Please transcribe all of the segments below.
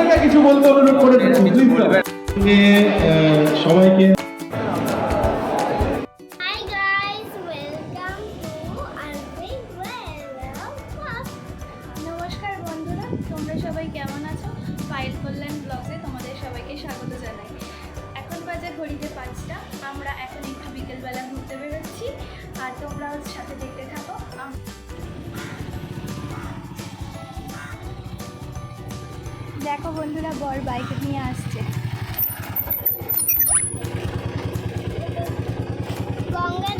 আপনাকে কিছু বলতে অনুরোধ করে সবাইকে. নমস্কার বন্ধুরা তোমরা সবাই কেমন আছো? ফাইল কল্যাণ ব্লগে তোমাদের সবাইকে স্বাগত জানাই। এখন বাজে ঘড়িতে পাঁচটা আমরা এখন একটু বিকেলবেলা ঘুরতে বেরোচ্ছি। আর তোমরাও সাথে দেখতে দেখো বন্ধুরা বর বাইক নিয়ে আসছে। গঙ্গার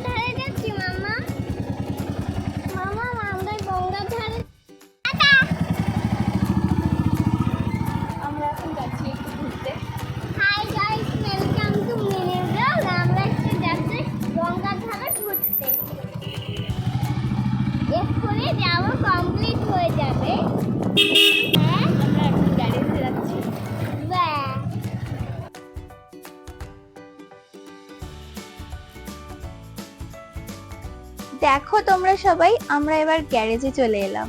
তোমরা সবাই, আমরা এবার গ্যারেজে চলে এলাম।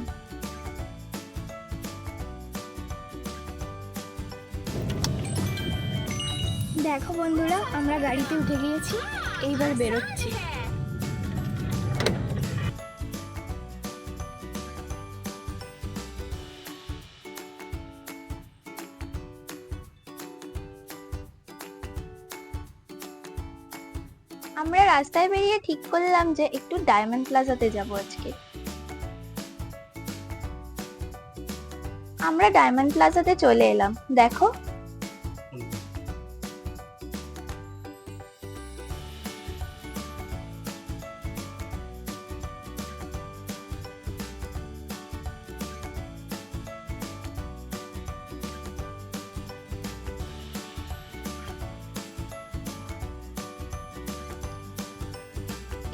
দেখো বন্ধুরা, আমরা গাড়িতে উঠে গিয়েছি, এইবার বেরোচ্ছি। রাস্তায় বেরিয়ে ঠিক করলাম যে একটু ডায়মন্ড প্লাজাতে যাব আজকে। আমরা ডায়মন্ড প্লাজাতে চলে এলাম। দেখো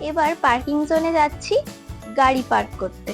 এবার পার্কিং জোনে যাচ্ছি গাড়ি পার্ক করতে।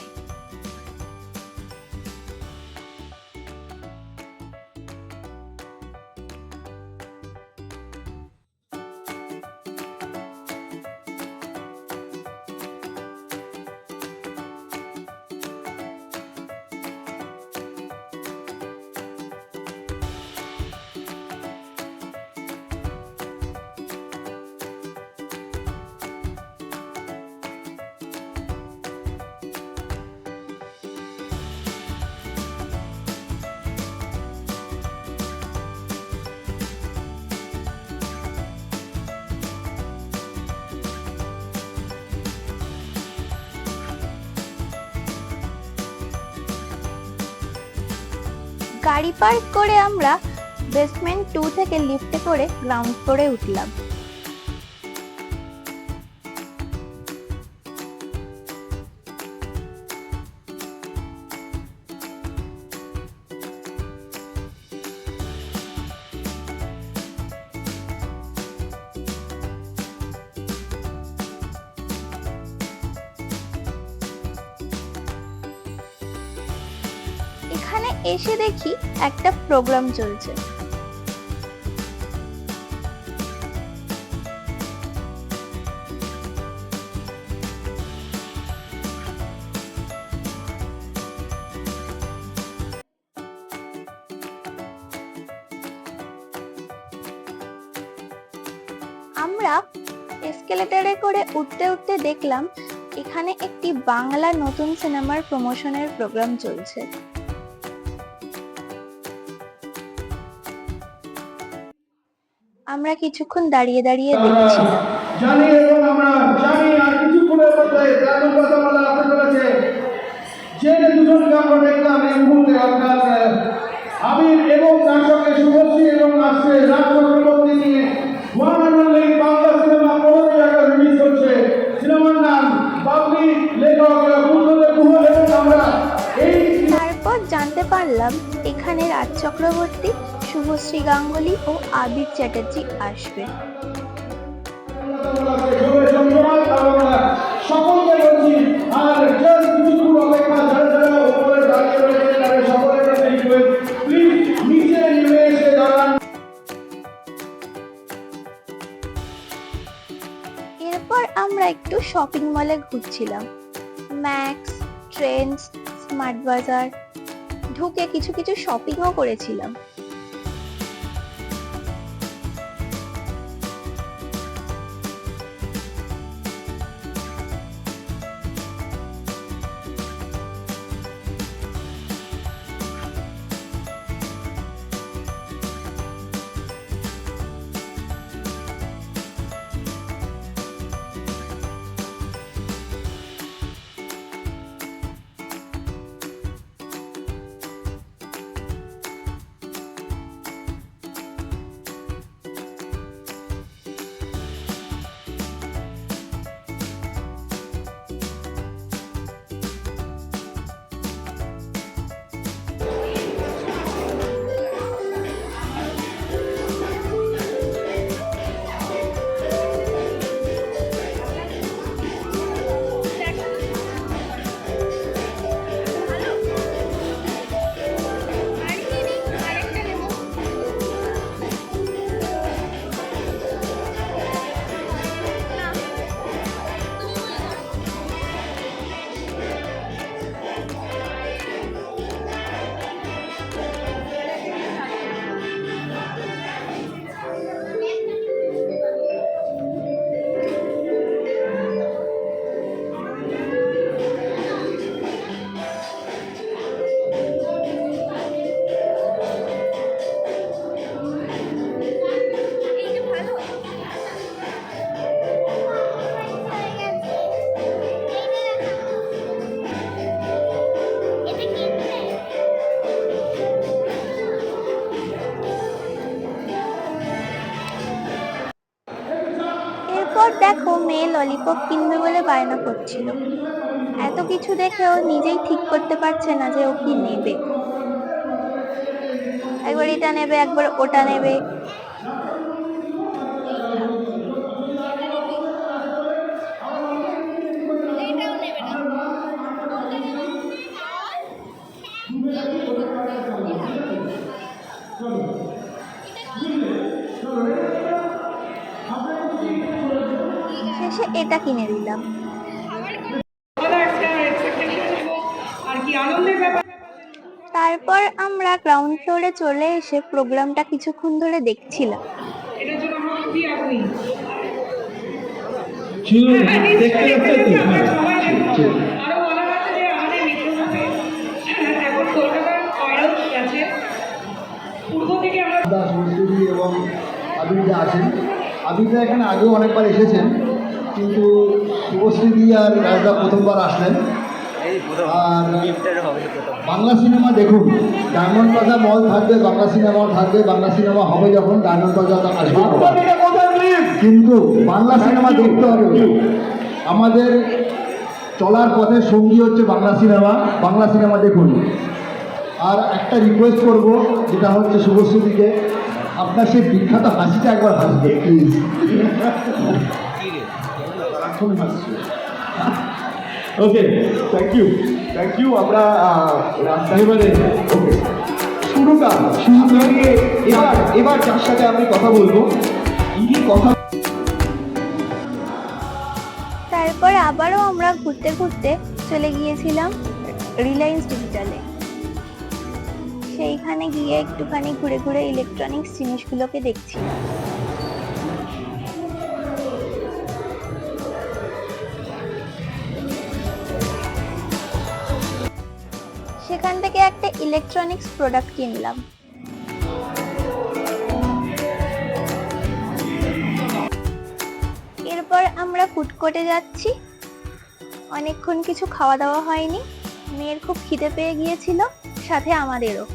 গাড়ি পার্ক করে আমরা বেসমেন্ট টু থেকে লিফটে করে গ্রাউন্ড ফ্লোরে উঠলাম। এসে দেখি একটা প্রোগ্রাম চলছে। আমরা এসকেলেটরে করে উঠতে উঠতে দেখলাম, এখানে একটি বাংলা নতুন সিনেমার প্রমোশনের প্রোগ্রাম চলছে। আমরা কিছুক্ষণ দাঁড়িয়ে দাঁড়িয়ে দেখছিলাম। জানি এবং আমরা জানি আর কিছুক্ষণের মধ্যে কথা বলা যে দুজনকে আমরা দেখলাম এই মুহূর্তে আপনার আবির এবং তার সঙ্গে শুভশ্রী এবং আসছে রাজ চক্রবর্তী নিয়ে। ওয়ান অ্যান্ড অনলি বাংলা সিনেমা পনেরোই আগস্ট রিলিজ করছে। সিনেমার নাম বাবলি লেখক বুদ্ধদেব এবং আমরা এই তারপর জানতে পারলাম এখানে রাজ চক্রবর্তী শুভশ্রী গাঙ্গুলি ও আবির চ্যাটার্জি আসবে। এরপর আমরা একটু শপিং মলে ঘুরছিলাম। ম্যাক্স ট্রেন্ডস স্মার্ট বাজার ঢুকে কিছু কিছু শপিংও করেছিলাম। ললিপপ কিনবে বলে বায়না করছিল। এত কিছু দেখে ও নিজেই ঠিক করতে পারছে না যে ও কি নেবে। একবার এটা নেবে, একবার ওটা নেবে। এটাও নেবে শেষে এটা কিনে দিলাম। তারপর আমরা গ্রাউন্ড ফ্লোরে চলে এসে প্রোগ্রামটা কিছুক্ষণ ধরে দেখছিলাম। আবিরদা আছেন। আবিরদা এখানে আগেও অনেকবার এসেছেন। কিন্তু শুভশ্রীদি আর রাজদা প্রথমবার আসলেন। আর বাংলা সিনেমা দেখুন ডায়মন্ড প্লাজা মল থাকবে বাংলা সিনেমা থাকবে বাংলা সিনেমা হবে যখন ডায়মন্ড প্লাজা আসবে। কিন্তু বাংলা সিনেমা দেখতে হবে। আমাদের চলার পথে সঙ্গী হচ্ছে বাংলা সিনেমা বাংলা সিনেমা দেখুন। আর একটা রিকোয়েস্ট করব যেটা হচ্ছে শুভশ্রীকে আপনার সেই বিখ্যাত হাসিটা একবার হাসবে please okay thank you thank you আমরা এবারে ওকে শুরুটা শুরুটা নিয়ে এবার এবার যার সাথে আমি কথা বলব ইনি কথা তারপর আবারও আমরা ঘুরতে ঘুরতে চলে গিয়েছিলাম রিলায়েন্স ডিজিটালে সেইখানে গিয়ে একটুখানি ঘুরে ঘুরে ইলেকট্রনিক্স জিনিসগুলোকে দেখছিলাম সেখান থেকে একটা ইলেকট্রনিক্স প্রোডাক্ট কিনলাম। এরপর আমরা ফুড যাচ্ছি। অনেকক্ষণ কিছু খাওয়া দাওয়া হয়নি। মেয়ের খুব খিদে পেয়ে গিয়েছিল, সাথে আমাদেরও।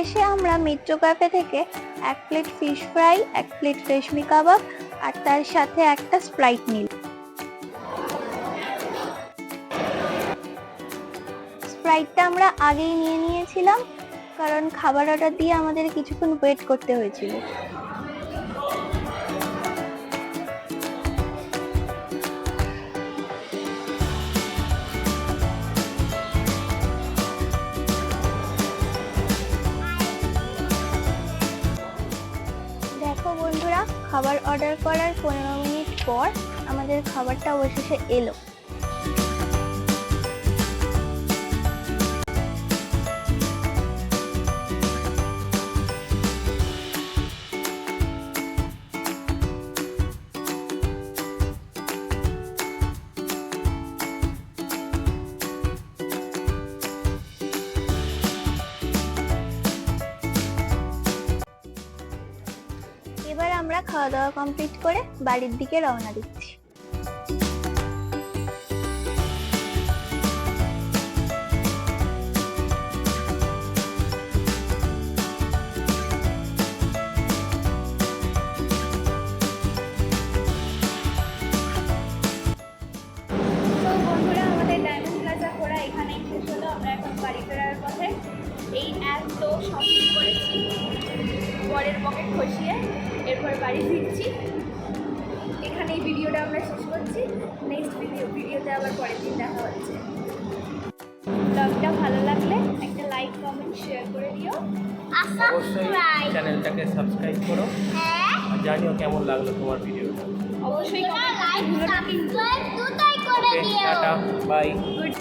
এসে আমরা মিত্র ক্যাফে থেকে এক প্লেট ফিশ ফ্রাই এক প্লেট রেশমি কাবাব আর তার সাথে একটা স্প্রাইট নিল স্প্রাইটটা আমরা আগেই নিয়ে নিয়েছিলাম, কারণ খাবার অর্ডার দিয়ে আমাদের কিছুক্ষণ ওয়েট করতে হয়েছিল। খাবার অর্ডার করার পনেরো মিনিট পর আমাদের খাবারটা অবশেষে এলো। খাওয়া দাওয়া কমপ্লিট করে বাড়ির দিকে রওনা দিচ্ছি। করছি। নেক্সট ভিডিও ভিডিওতে আবার পরের দিন দেখা হচ্ছে। ব্লগটা ভালো লাগলে একটা লাইক কমেন্ট শেয়ার করে দিও। অবশ্যই সাবস্ক্রাইব চ্যানেলটাকে সাবস্ক্রাইব করো। হ্যাঁ। জানিও কেমন লাগল তোমার ভিডিওটা অবশ্যই লাইক সাবস্ক্রাইব দুটাই করে দিও। Tata bye good